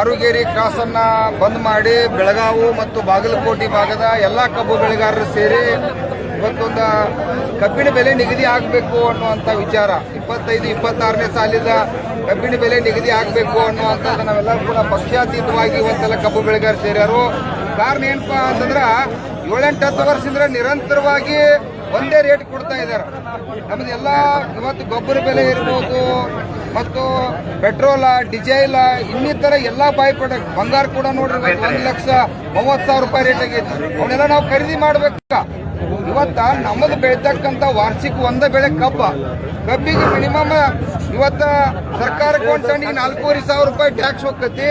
Arugeri cross ಅನ್ನ ಬಂದ್ ಮಾಡಿ ಬೆಳಗಾವು ಮತ್ತು ಬಾಗಲಕೋಟೆ ಭಾಗದ ಎಲ್ಲಾ ಕಬ್ಬು ಬೆಳೆಗಾರರು ಸೇರಿ ಇವತ್ತೊಂದು ಕಬ್ಬಿನ ಬೆಲೆ ನಿಗದಿ ಆಗಬೇಕು ಅನ್ನುವಂಥ ವಿಚಾರ. ಇಪ್ಪತ್ತೈದು, ಇಪ್ಪತ್ತಾರನೇ ಸಾಲಿದ ಕಬ್ಬಿನ ಬೆಲೆ ನಿಗದಿ ಆಗಬೇಕು ಅನ್ನುವಂಥದ್ದು ನಾವೆಲ್ಲ ಕೂಡ ಪಕ್ಷಾತೀತವಾಗಿ ಇವತ್ತೆಲ್ಲ ಕಬ್ಬು ಬೆಳೆಗಾರರು ಸೇರ್ಯಾರು. ಕಾರಣ ಏನಪ್ಪಾ ಅಂತಂದ್ರೆ ಏಳೆಂಟು, ಹತ್ತು ವರ್ಷದಿಂದ ನಿರಂತರವಾಗಿ ಒಂದೇ ರೇಟ್ ಕೊಡ್ತಾ ಇದ್ದಾರೆ ನಮ್ದೆಲ್ಲ ಇವತ್ತು ಗೊಬ್ಬರ ಬೆಲೆ ಇರ್ಬೋದು ಮತ್ತು ಪೆಟ್ರೋಲ, ಡಿಸೈಲ, ಇನ್ನಿತರ ಎಲ್ಲಾ ಬಾಯಿ ಪ್ರಾಡಕ್ಟ್ ಬಂಗಾರ ಕೂಡ ನೋಡ್ರಿ ಒಂದ್ ಲಕ್ಷ ಮೂವತ್ತು ಸಾವಿರ ರೂಪಾಯಿ ರೇಟ್ ಆಗೈತಿ ಅವನ್ನೆಲ್ಲ ನಾವು ಖರೀದಿ ಮಾಡ್ಬೇಕ. ಇವತ್ತ ನಮ್ಮದು ಬೆಳೆತಕ್ಕಂತ ವಾರ್ಷಿಕ ಒಂದೇ ಬೆಳೆ ಕಬ್ಬ. ಕಬ್ಬಿಗೆ ಮಿನಿಮಮ್ ಇವತ್ತ ಸರ್ಕಾರ ಒಂದು ಟನ್ನಿಗೆ ನಾಲ್ಕೂವರೆ ಸಾವಿರ ರೂಪಾಯಿ ಟ್ಯಾಕ್ಸ್ ಹೋಗ್ತೈತಿ.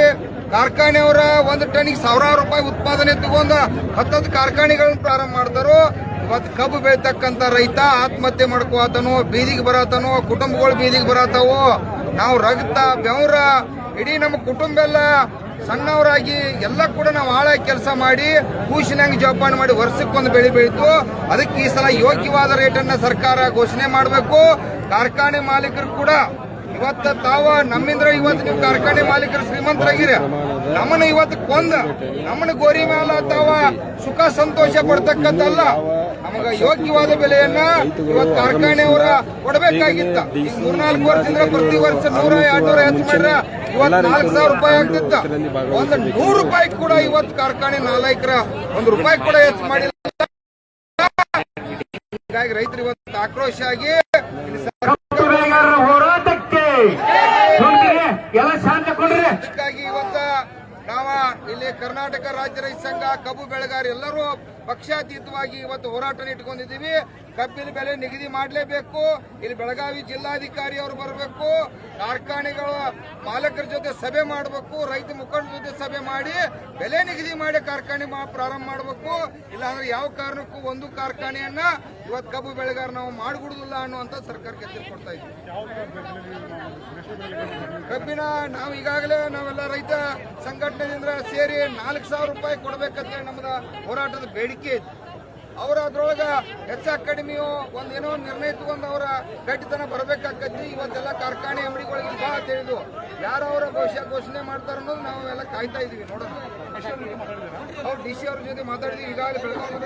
ಕಾರ್ಖಾನೆಯವರ ಒಂದು ಟನ್ನಿಗೆ ಸಾವಿರಾರು ರೂಪಾಯಿ ಉತ್ಪಾದನೆ ತಗೊಂಡ ಹತ್ತತ್ತು ಕಾರ್ಖಾನೆಗಳನ್ನ ಪ್ರಾರಂಭ ಮಾಡ್ತಾರೋ ಇವತ್ತು ಕಬ್ಬು ಬೆಳಿತಕ್ಕಂಥ ರೈತ ಆತ್ಮಹತ್ಯೆ ಮಾಡ್ಕೋತಾನೋ ಬೀದಿಗೆ ಬರತಾನೋ, ಕುಟುಂಬಗಳು ಬೀದಿಗೆ ಬರತಾವೋ, ನಾವು ರಕ್ತ, ಬೆವರ, ಇಡೀ ನಮ್ಮ ಕುಟುಂಬ ಎಲ್ಲ ಸಣ್ಣವರಾಗಿ ಎಲ್ಲ ಕೂಡ ನಾವು ಹಾಳಾಗಿ ಕೆಲಸ ಮಾಡಿ ಕೂಸಿನಂಗೆ ಜೋಪಾನ ಮಾಡಿ ವರ್ಷಕ್ಕೊಂದು ಬೆಳೆ ಬೆಳೀತು ಅದಕ್ಕೆ ಈ ಸಲ ಯೋಗ್ಯವಾದ ರೇಟನ್ನು ಸರ್ಕಾರ ಘೋಷಣೆ ಮಾಡಬೇಕು. ಕಾರ್ಖಾನೆ ಮಾಲೀಕರು ಕೂಡ ಇವತ್ತ ತಾವ ನಮ್ಮಿಂದ್ರ ಇವತ್ತು ನೀವು ಕಾರ್ಖಾನೆ ಮಾಲೀಕರು ಶ್ರೀಮಂತರಾಗಿರ. ನಮ್ಮನ್ನ ಇವತ್ತು ಕೊಂದ, ನಮ್ಮನ್ನ ಗೋರಿ ಮೇಲೆ ತಾವ ಸುಖ, ಸಂತೋಷ ಪಡ್ತಕ್ಕಂತಲ್ಲ. ನಮಗ ಯೋಗ್ಯವಾದ ಬೆಲೆಯನ್ನ ಇವತ್ತು ಕಾರ್ಖಾನೆಯವರ ಕೊಡಬೇಕಾಗಿತ್ತ. ಮೂರ್ನಾಲ್ಕು ವರ್ಷದಿಂದ ಪ್ರತಿ ವರ್ಷ ನೂರ ಎರಡ್ ನೂರ ಹೆಚ್ಚು ಮಾಡ್ರ ಇವತ್ತು ನಾಲ್ಕು ಸಾವಿರ ರೂಪಾಯಿ ಆಗ್ತಿತ್ತ. ಒಂದು ನೂರು ರೂಪಾಯಿ ಕೂಡ ಇವತ್ತು ಕಾರ್ಖಾನೆ ನಾಲ್ಕರ ಒಂದ್ ರೂಪಾಯಿ ಕೂಡ ಹೆಚ್ಚು ಮಾಡಿಲ್ಲ. ಹೀಗಾಗಿ ರೈತರು ಇವತ್ತು ಆಕ್ರೋಶ ಆಗಿ ಹೋರಾಟಕ್ಕೆ ಎಲ್ಲ ಶಾಂತ ಕೊಡ್ರಿ. ಅದಕ್ಕಾಗಿ ಇವತ್ತ ನಾವ ಇಲ್ಲಿ ಕರ್ನಾಟಕ ರಾಜ್ಯ ರೈತ ಸಂಘ ಕಬ್ಬು ಬೆಳೆಗಾರ ಎಲ್ಲರೂ ಪಕ್ಷಾತೀತವಾಗಿ ಇವತ್ತು ಹೋರಾಟ ಇಟ್ಕೊಂಡಿದ್ದೀವಿ. ಕಬ್ಬಿನ ಬೆಲೆ ನಿಗದಿ ಮಾಡಲೇಬೇಕು. ಇಲ್ಲಿ ಬೆಳಗಾವಿ ಜಿಲ್ಲಾಧಿಕಾರಿ ಅವರು ಬರಬೇಕು. ಕಾರ್ಖಾನೆಗಳ ಮಾಲಕರ ಜೊತೆ ಸಭೆ ಮಾಡಬೇಕು. ರೈತ ಮುಖಂಡರ ಜೊತೆ ಸಭೆ ಮಾಡಿ ಬೆಲೆ ನಿಗದಿ ಮಾಡಿ ಕಾರ್ಖಾನೆ ಪ್ರಾರಂಭ ಮಾಡಬೇಕು. ಇಲ್ಲಾಂದ್ರೆ ಯಾವ ಕಾರಣಕ್ಕೂ ಒಂದು ಕಾರ್ಖಾನೆಯನ್ನ ಇವತ್ತು ಕಬ್ಬು ಬೆಳೆಗಾರ ನಾವು ಮಾಡಿಬಿಡುದಿಲ್ಲ ಅನ್ನುವಂತ ಸರ್ಕಾರಕ್ಕೆ ಎಚ್ಚರಿಕೆ ಕೊಡ್ತಾ ಇದ್ದೀವಿ. ಕಬ್ಬಿನ ನಾವು ಈಗಾಗಲೇ ನಾವೆಲ್ಲ ರೈತ ಸಂಘಟನೆಯಿಂದ ಸೇರಿ ನಾಲ್ಕು ಸಾವಿರ ರೂಪಾಯಿ ಕೊಡ್ಬೇಕಂತ ನಮ್ಮದ ಹೋರಾಟದ ಬೇಡಿಕೆ ಇದೆ ಅವರ ಅದ್ರೊಳಗ ಹೆಚ್ಚ ಕಡಿಮೆಯೋ ಒಂದೇನೋ ಒಂದ್ ನಿರ್ಣಯ ತಗೊಂಡು ಅವರ ಗಟ್ಟಿತನ ಬರಬೇಕಾಗತ್ತಿ. ಇವತ್ತೆಲ್ಲ ಕಾರ್ಖಾನೆ ಅಂಗಡಿಗಳಿಗೆ ಬಾ ಅಂತ ತಿಳಿದು ಯಾರು ಅವರ ಘೋಷ, ಘೋಷಣೆ ಮಾಡ್ತಾರ ಅನ್ನೋದು ನಾವೆಲ್ಲ ಕಾಯ್ತಾ ಇದೀವಿ, ನೋಡೋಣ. ಅವ್ರು ಡಿ ಸಿ ಅವ್ರ ಜೊತೆ ಮಾತಾಡಿದ್ವಿ ಈಗಾಗಲೇ ಬೆಳಗಾವಿ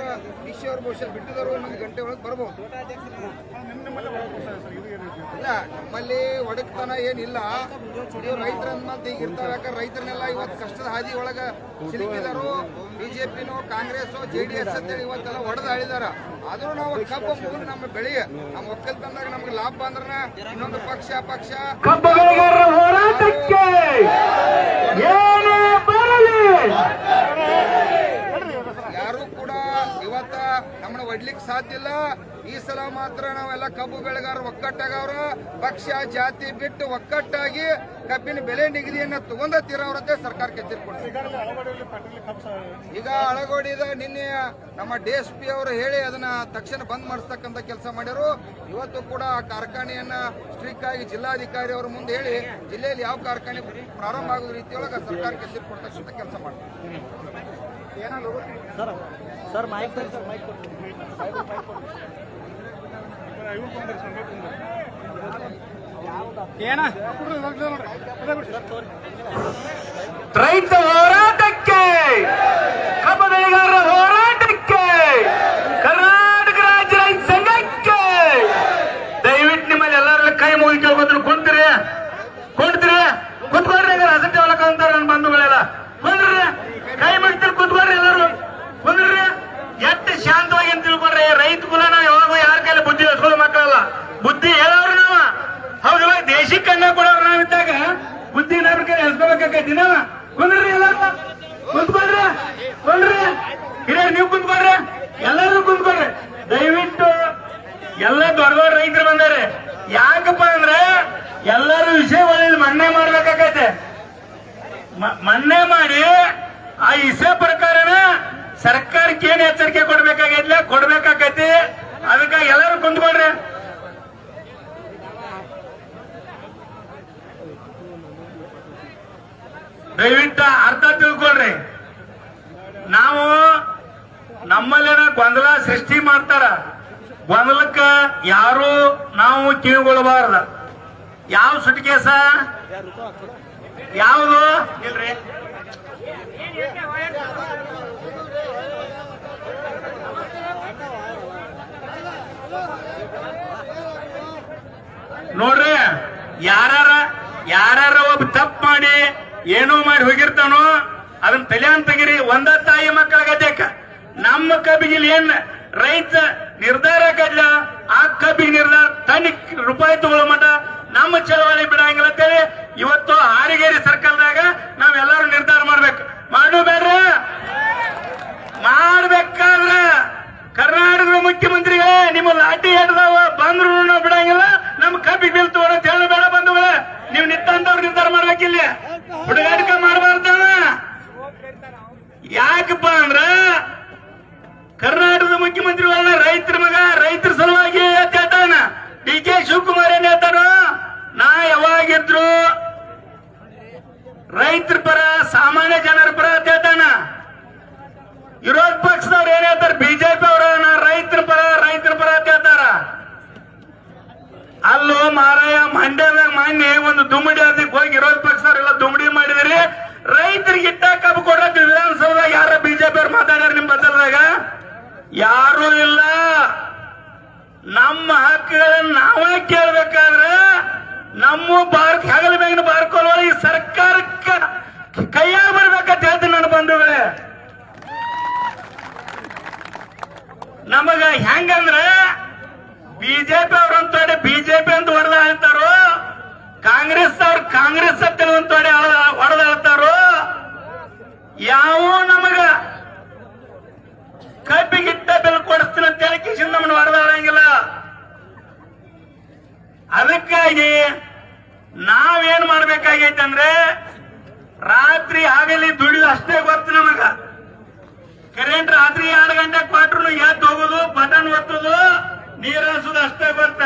ಡಿ ಸಿ ಅವ್ರ ಘೋಷ ಬಿಟ್ಟಿದ್ದಾರೆ ಒಂದೊಂದು ಗಂಟೆ ಒಳಗೆ ಬರಬಹುದು ಇಲ್ಲ ನಮ್ಮಲ್ಲಿ ಒಡಕ್ತನ ಏನಿಲ್ಲ. ನೀವು ರೈತರ ಈಗ ಇರ್ತಾವ ಯಾಕಂದ್ರೆ ರೈತರನ್ನೆಲ್ಲ ಇವತ್ತು ಕಷ್ಟದ ಹಾದಿ ಒಳಗ ಸಿಲುಕಿದಾರು. ಬಿಜೆಪಿನೋ ಕಾಂಗ್ರೆಸ್ ಜೆ ಡಿ ಎಸ್ ಅಂತೇಳಿ ಇವತ್ತೆಲ್ಲ ಹೊಡೆದು ಆಳಿದಾರ ಆದ್ರೂ ನಾವು ಕಬ್ಬು ಮುಗಿದು ನಮ್ಮ ಬೆಳೆ ನಮ್ಮ ಒಕ್ಕಲ್ತನದಾಗ ನಮ್ಗೆ ಲಾಭ ಬಂದ್ರ ಇನ್ನೊಂದು ಪಕ್ಷ ಪಕ್ಷ ಯಾರು ಕೂಡ ಇವತ್ತ ನಮ್ಮನ್ನ ಒಡ್ಲಿಕ್ಕೆ ಸಾಧ್ಯ ಇಲ್ಲ. ಈ ಸಲ ಮಾತ್ರ ನಾವೆಲ್ಲ ಕಬ್ಬು ಬೆಳೆಗಾರ ಒಕ್ಕಟ್ಟಾಗವ್ರ ಪಕ್ಷ ಜಾತಿ ಬಿಟ್ಟು ಒಕ್ಕಟ್ಟಾಗಿ ಕಬ್ಬಿನ ಬೆಲೆ ನಿಗದಿಯನ್ನ ತಗೊಂಡ ಸರ್ಕಾರ ಸರ್ಕಾರಕ್ಕೆ ಎಚ್ಚರಿಕೆ ಈಗ ಅಳಗೋಡಿದ ನಿನ್ನೆ ನಮ್ಮ ಡಿ ಎಸ್ ಪಿ ಅವರು ಹೇಳಿ ಅದನ್ನ ತಕ್ಷಣ ಬಂದ್ ಮಾಡಿಸ್ತಕ್ಕಂಥ ಕೆಲಸ ಮಾಡ್ಯಾರು. ಇವತ್ತು ಕೂಡ ಆ ಕಾರ್ಖಾನೆಯನ್ನ ಸ್ಟ್ರಿಕ್ ಆಗಿ ಜಿಲ್ಲಾಧಿಕಾರಿ ಅವರ ಮುಂದೆ ಹೇಳಿ ಜಿಲ್ಲೆಯಲ್ಲಿ ಯಾವ ಕಾರ್ಖಾನೆ ಪ್ರಾರಂಭ ಆಗುವ ರೀತಿಯೊಳಗೆ ಸರ್ಕಾರಕ್ಕೆ ಎಚ್ಚರಿಕೆ ಕೊಡ್ತಕ್ಕಂಥ ಕೆಲಸ ಮಾಡ್ತಾರೆ ಸರ್ ಮೈಕ್ ಸರ್ ಮೈಕ್ ರೈತ ಹೋರಾಟಕ್ಕೆ ಕಬ್ಬು ಬೆಳೆಗಾರರ ಹೋರಾಟಕ್ಕೆ ಕರ್ನಾಟಕ ರಾಜ್ಯ ರೈತ ಸಂಘಕ್ಕೆ ದಯವಿಟ್ಟು ನಿಮ್ಮಲ್ಲಿ ಎಲ್ಲರ ಕೈ ಮುಗಿ ಕೇಳ್ಕೊಂಡ್ರು ಕುಂತ್ರಿ ಕುಂತ್ರಿ ಕುತ್ಕೊಳ್ರಿ ಹಂಗಾರೆ ಅಸಂಖ್ಯ ಹೊಲಕ ಅಂತಾರ ನನ್ನ ಬಂಧುಗಳೆಲ್ಲ ಕುಂದ್ರಿ ಕೈ ಮುಗಿತಾರೆ ಕುತ್ಕೊಳ್ರಿ ಎಲ್ಲರೂ ಕುಂದ್ರಿ ಎಷ್ಟು ಶಾಂತವಾಗಿ ಅಂತ ತಿಳ್ಕೊಂಡ್ರೆ ರೈತ ಕುಲ ನಾವು ಯಾವಾಗೂ ಯಾರ ಕೈಲಿ ಬುದ್ಧಿ ಹೇಳ್ಕೊಳ್ಳೋ ಮಕ್ಕಳಲ್ಲ ಬುದ್ಧಿ ಹೇಳೋರು ನಾವ ಹೌದು ಇವಾಗ ದೇಶಕ್ಕೆ ಅನ್ನ ಕೊಡೋರು ನಾವಿದ್ದಾಗ ಬುದ್ಧಿ ನಾವ್ ಕೈ ಹೆಸ್ಕೋಬೇಕಾಗೈತಿ ನಾವ ಕುಂದ್ರಿ ಎಲ್ಲರೂ ಕುಂತ್ಕೊಳ್ರಿ ಕುಂದ್ರಿ ಹಿರಿಯರು ನೀವು ಕುಂತ್ಕೊಳ್ರಿ ಎಲ್ಲರೂ ಕುಂತ್ಕೊಳ್ರಿ ದಯವಿಟ್ಟು ಎಲ್ಲ ದೊಡ್ಡ ದೊಡ್ಡ ರೈತರು ಬಂದಾರೆ ಯಾಕಪ್ಪ ಅಂದ್ರೆ ಎಲ್ಲರೂ ವಿಷಯಗಳಲ್ಲಿ ಮನ್ನಣೆ ಮಾಡ್ಬೇಕಾಗತ್ತೆ ಮ- ಮನ್ನಣೆ ಮಾಡಿ ಆ ಇಸೆ ಪ್ರಕಾರನ ಸರ್ಕಾರಕ್ಕೆ ಏನ್ ಎಚ್ಚರಿಕೆ ಕೊಡ್ಬೇಕಾಗೈತಿ ಕೊಡ್ಬೇಕಾಗೈತಿ ಅದಕ್ಕೆ ಎಲ್ಲರೂ ಕುಂತ್ಕೊಳ್ರಿ. ದಯವಿಟ್ಟು ಅರ್ಥ ತಿಳ್ಕೊಳ್ರಿ. ನಾವು ನಮ್ಮಲ್ಲೇನ ಗೊಂದಲ ಸೃಷ್ಟಿ ಮಾಡ್ತಾರ. ಗೊಂದಲಕ್ಕ ಯಾರು ನಾವು ಕಿವಿಗೊಳ್ಬಾರ್ದ. ಯಾವ ಸುಟ್ಕೇಸ? ಯಾವುದು ಇಲ್ರಿ. ನೋಡ್ರಿ, ಯಾರಾರ ಯಾರಾರ ಒಬ್ಬ ತಪ್ಪು ಮಾಡಿ ಏನೋ ಮಾಡಿ ಹೋಗಿರ್ತಾನೋ ಅದನ್ನ ತಲೆಯನ್ ತೆಗಿರಿ. ಒಂದ ತಾಯಿ ಮಕ್ಕಳ ಗದ್ದೆಕ ನಮ್ಮ ಕಬ್ಬಿಗೆ ಏನ್ ರೈತ ನಿರ್ಧಾರ ಕಡ್ಲ ಆ ಕಬ್ಬಿಗೆ ನಿರ್ಧಾರ ತನ್ನ ರೂಪಾಯಿ ತಗೊಳ್ಳೋ ಮಟ್ಟ ನಮ್ಮ ಚಳವಳಿ ಬಿಡಂಗಿಲ್ಲ ಅಂತೇಳಿ ಇವತ್ತು ಹಾರಿಗೇರಿ ಸರ್ಕಲ್ದಾಗ ನಾವೆಲ್ಲರೂ ನಿರ್ಧಾರ ಮಾಡ್ಬೇಕು. ಮಾಡು ಬೇಡ್ರ? ಮಾಡ್ಬೇಕಾದ್ರ ಕರ್ನಾಟಕದ ಮುಖ್ಯಮಂತ್ರಿಗಳೇ, ನಿಮ್ಮ ಲಾಟಿ ಹಿಡ್ದಾವ ಬಂದ್ರು ನಾವು ಬಿಡಂಗಿಲ್ಲ. ನಮ್ ಕಬ್ಬಿಗೆ ತಗೋಣ ಅಂತ ಹೇಳಿ ಬೇಡ ಬಂಧುಗಳ. ನೀವು ನಿತ್ತಂತ ನಿರ್ಧಾರ ಮಾಡ್ಬೇಕಿಲ್ಲ. ಹುಡುಗಾಟಿಕ ಮಾಡಬಾರ್ದ? ಯಾಕಪ್ಪ ಅಂದ್ರ ಕರ್ನಾಟಕದ ಮುಖ್ಯಮಂತ್ರಿಗಳನ್ನ ರೈತರ ಮಗ, ರೈತರ ಸಲುವಾಗಿ ಅಂತ ಹೇಳ್ತಾನ ಡಿ ಕೆ ಶಿವಕುಮಾರ್ ಏನ್ ಹೇಳ್ತಾರೋ ನಾ ಯಾವಾಗಿದ್ರು ರೈತರ ಪರ, ಸಾಮಾನ್ಯ ಜನರ ಪರ ಹೇಳ್ತಾನ ವಿರೋಧ ಪಕ್ಷದವ್ರು ಏನ್ ಹೇಳ್ತಾರೆ? ಬಿಜೆಪಿ ಅವರ ರೈತರ ಪರ ರೈತರ ಪರ ಹೇಳ್ತಾರ ಅಲ್ಲೋ ಮಾರಾಯ, ಮಂಡ್ಯದಾಗ ಮಾನ್ಯ ಒಂದು ದುಮ್ಮಡಿ ಅದಕ್ಕೆ ಹೋಗಿ ವಿರೋಧ ಪಕ್ಷದವ್ರೆಲ್ಲ ದುಮ್ಮಡಿ ಮಾಡಿದಿರಿ. ರೈತರಿಗೆ ಇಟ್ಟ ಕಬ್ಬು ಕೊಡಕ್ಕೆ ವಿಧಾನಸೌಧದಾಗ ಯಾರ ಬಿಜೆಪಿ ಅವ್ರು ಮಾತಾಡ್ಯಾರ ನಿಮ್ ಬದಲಾಗ ಯಾರು ಇಲ್ಲ ನಮ್ಮ ಹಕ್ಕುಗಳನ್ನ ನಾವೇ ಕೇಳ್ಬೇಕಾದ್ರೆ ನಮ್ಮ ಬಾರ್ ಹಗಲ ಮೇಗಿನ ಬಾರ್ಕೊಳ್ಳುವ ಈ ಸರ್ಕಾರಕ್ಕೆ ಕೈಯಾಗ ಬರ್ಬೇಕಂತ ಹೇಳ್ತೀನಿ ನಾನು ಬಂಧುಗಳೇ ನಮಗ ಹೆಂಗಂದ್ರ ಬಿಜೆಪಿ ಅವ್ರ ಅಂತೋಡೆ ಬಿಜೆಪಿ ಅಂತ ಹೊಡೆದ ಹೇಳ್ತಾರೋ ಕಾಂಗ್ರೆಸ್ ಅವ್ರ ಕಾಂಗ್ರೆಸ್ ಅಂತ ಅಂತೋಡೆ ಹೊಡೆದ ಹೇಳ್ತಾರೋ ಯಾವ ನಮಗ ಕಬ್ಬಿಗಿಟ್ಟ ಬೆಲೆ ಕೊಡಿಸ್ತೀನಿ ಅಂತ ಹೇಳಿ ಕಿಶನ್ ನಮ್ಮನ್ನ ಹೊಡೆದಾಳಂಗಿಲ್ಲ ಅದಕ್ಕಾಗಿ ನಾವೇನ್ ಮಾಡ್ಬೇಕಾಗೈತೆ ಅಂದ್ರೆ ರಾತ್ರಿ ಆಗಲಿ ದುಡಿದು ಅಷ್ಟೇ ಗೊತ್ತು ನಮಗ. ಕರೆಂಟ್ ರಾತ್ರಿ ಎರಡು ಗಂಟೆ ಕೊಟ್ರು ಎದ್ದು ಹೋಗುದು, ಬಟನ್ ಒತ್ತುದು, ನೀರ್ ಅಷ್ಟೇ ಗೊತ್ತ.